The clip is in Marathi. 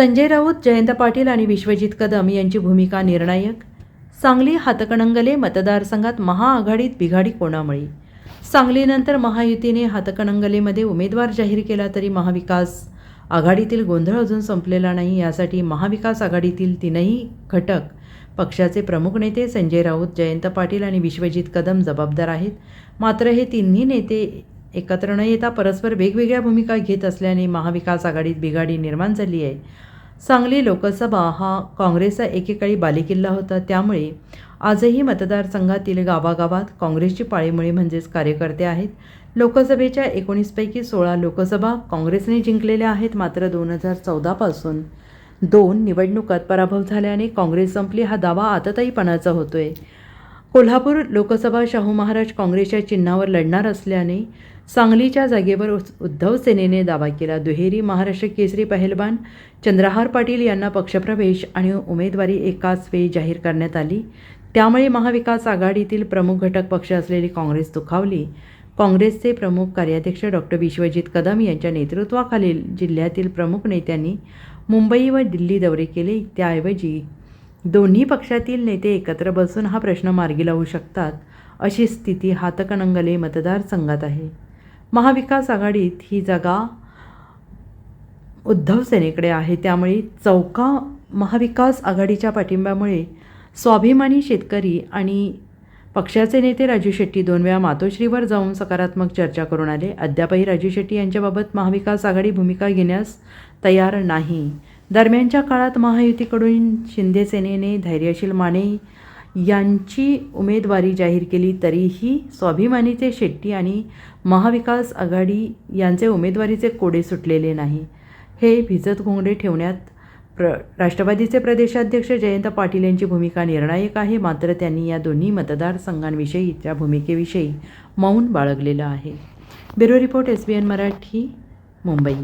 संजय राऊत जयंत पाटील आणि विश्वजित कदम यांची भूमिका निर्णायक. सांगली हातकणंगले मतदारसंघात महाआघाडीत बिघाडी कोणामुळे? सांगलीनंतर महायुतीने हातकणंगलेमध्ये उमेदवार जाहीर केला तरी महाविकास आघाडीतील गोंधळ अजून संपलेला नाही यासाठी महाविकास आघाडीतील तीनही घटक पक्षाचे प्रमुख नेते संजय राऊत जयंत पाटील आणि विश्वजित कदम जबाबदार आहेत. मात्र हे तिन्ही नेते एकत्र न येता परस्पर वेगवेगळ्या भूमिका घेत असल्याने महाविकास आघाडीत बिघाडी निर्माण झाली आहे. सांगली लोकसभा हा काँग्रेसचा एकेकाळी बालेकिल्ला होता. त्यामुळे आजही मतदारसंघातील गावागावात काँग्रेसची पाळीमुळे म्हणजेच कार्यकर्ते आहेत. लोकसभेच्या एकोणीसपैकी सोळा लोकसभा काँग्रेसने जिंकलेल्या आहेत. मात्र दोन हजार चौदापासून दोन निवडणुकात पराभव झाल्याने काँग्रेस संपली. हा दावा आतताईपणाचा होतोय. कोल्हापूर लोकसभा शाहू महाराज काँग्रेसच्या चिन्हावर लढणार असल्याने सांगलीच्या जागेवर उस- उद्धव सेनेने दावा केला. दुहेरी महाराष्ट्र केसरी पहलवान चंद्रहार पाटील यांना पक्षप्रवेश आणि उमेदवारी एकाच वेळी जाहीर करण्यात आली. त्यामुळे महाविकास आघाडीतील प्रमुख घटक पक्ष असलेली काँग्रेस दुखावली. काँग्रेसचे प्रमुख कार्याध्यक्ष डॉक्टर विश्वजित कदम यांच्या नेतृत्वाखालील जिल्ह्यातील प्रमुख नेत्यांनी मुंबई व दिल्ली दौरे केले. त्याऐवजी दोन्ही पक्षातील नेते एकत्र बसून हा प्रश्न मार्गी लावू शकतात अशी स्थिती हातकणंगले मतदारसंघात आहे. महाविकास आघाडीत ही जागा उद्धव सेनेकडे आहे. त्यामुळे चौका महाविकास आघाडीच्या पाठिंब्यामुळे स्वाभिमानी शेतकरी आणि पक्षाचे नेते राजू शेट्टी दोन वेळा मातोश्रीवर जाऊन सकारात्मक चर्चा करून आले. अद्यापही राजू शेट्टी यांच्याबाबत महाविकास आघाडी भूमिका घेण्यास तयार नाही. दरम्यानच्या काळात महायुतीकडून शिंदे सेनेने धैर्यशील माने यांची उमेदवारी जाहीर केली तरीही स्वाभिमानीचे शेट्टी आणि महाविकास आघाडी यांचे उमेदवारीचे कोडे सुटलेले नाही. हे भिजत घोंगडे ठेवण्यात प्र राष्ट्रवादीचे प्रदेशाध्यक्ष जयंत पाटील यांची भूमिका निर्णायक आहे मात्र त्यांनी या दोन्ही मतदारसंघांविषयीच्या भूमिकेविषयी मौन बाळगलेलं आहे. Bureau report S B N Marathi Mumbai.